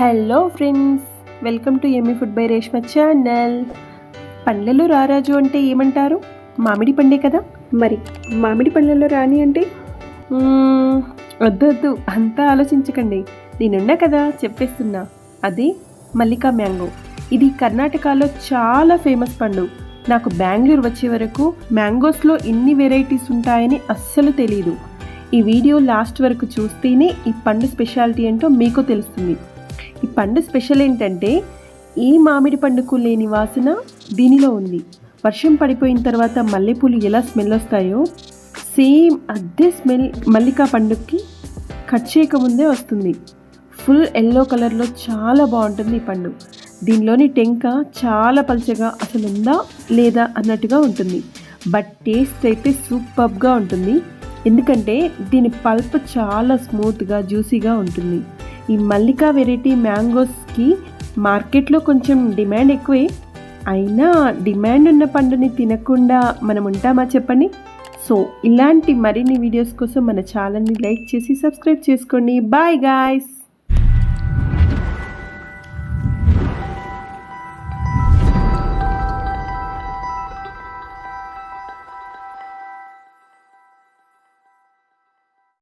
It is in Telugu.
Hello friends welcome to Emmy food by Reshma channel పండ్లలో రారాజు అంటే ఏమంటారు? మామిడి పండే కదా? మరి మామిడి పండ్లలో రాణి అంటే? వద్దు వద్దు. అంతా ఆలోచించకండి. నేనున్నా కదా చెప్పేస్తున్నా. అది మల్లికా మ్యాంగో. ఇది కర్ణాటకలో చాలా ఫేమస్ పండు. నాకు బెంగళూరు వచ్చే వరకు మ్యాంగోస్లో ఇన్ని వెరైటీస్ ఉంటాయని అస్సలు తెలియదు ఈ వీడియో లాస్ట్ వరకు చూస్తేనే ఈ పండు స్పెషాలిటీ ఏంటో మీకు తెలుస్తుంది. ఈ పండు స్పెషల్ ఏంటంటే ఈ మామిడి పండుకు లేని వాసన దీనిలో ఉంది. వర్షం పడిపోయిన తర్వాత మల్లెపూలు ఎలా స్మెల్ వస్తాయో సేమ్ అదే స్మెల్ మల్లికా పండుగకి కట్ చేయకముందే వస్తుంది. ఫుల్ ఎల్లో కలర్లో చాలా బాగుంటుంది ఈ పండు. దీనిలోని టెంక చాలా పల్చగా అసలు ఉందా లేదా అన్నట్టుగా ఉంటుంది. బట్ టేస్ట్ అయితే సూపర్గా ఉంటుంది. ఎందుకంటే దీని పల్ప్ చాలా స్మూత్గా జ్యూసీగా ఉంటుంది. ఈ మల్లికా వెరైటీ మ్యాంగోస్కి మార్కెట్లో కొంచెం డిమాండ్ ఎక్కువే. అయినా డిమాండ్ ఉన్న పండుని తినకుండా మనం ఉంటామా చెప్పండి? సో ఇలాంటి మరిన్ని వీడియోస్ కోసం మన ఛానల్ని లైక్ చేసి సబ్స్క్రైబ్ చేసుకోండి. Bye guys!